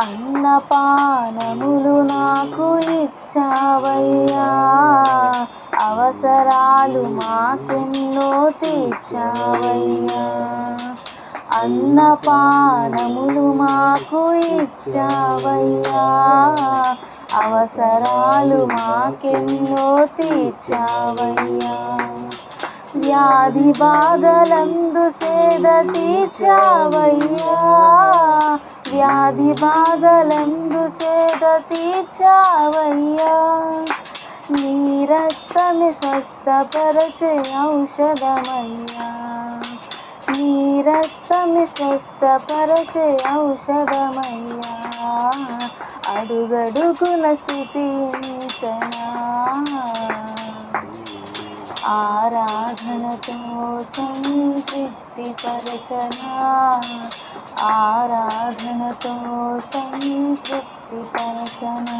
అన్నపానములు నాకు ఇచ్చావయ్యా. అవసరాలు మాకెన్నో తీర్చావయ్యా. అన్నపానములు మాకు ఇచ్చావయ్యా. అవసరాలు మాకెన్నో తీర్చావయ్యా. వ్యాధి బాధలందు సేద తీర్చావయ్యా. వ్యాధి బాధలందు సేద తీర్చావయ్యా. నీ రక్తమి స్వస్థపరచే ఔషధమయ్యా. నీ రక్తమి స్వస్థపరచే ఔషధమయ్యా. అడుగడుగున స్థితించనా. ఆరాధనతో సంతృప్తి పరచనా ఆరా సంతృప్తి పరచనా.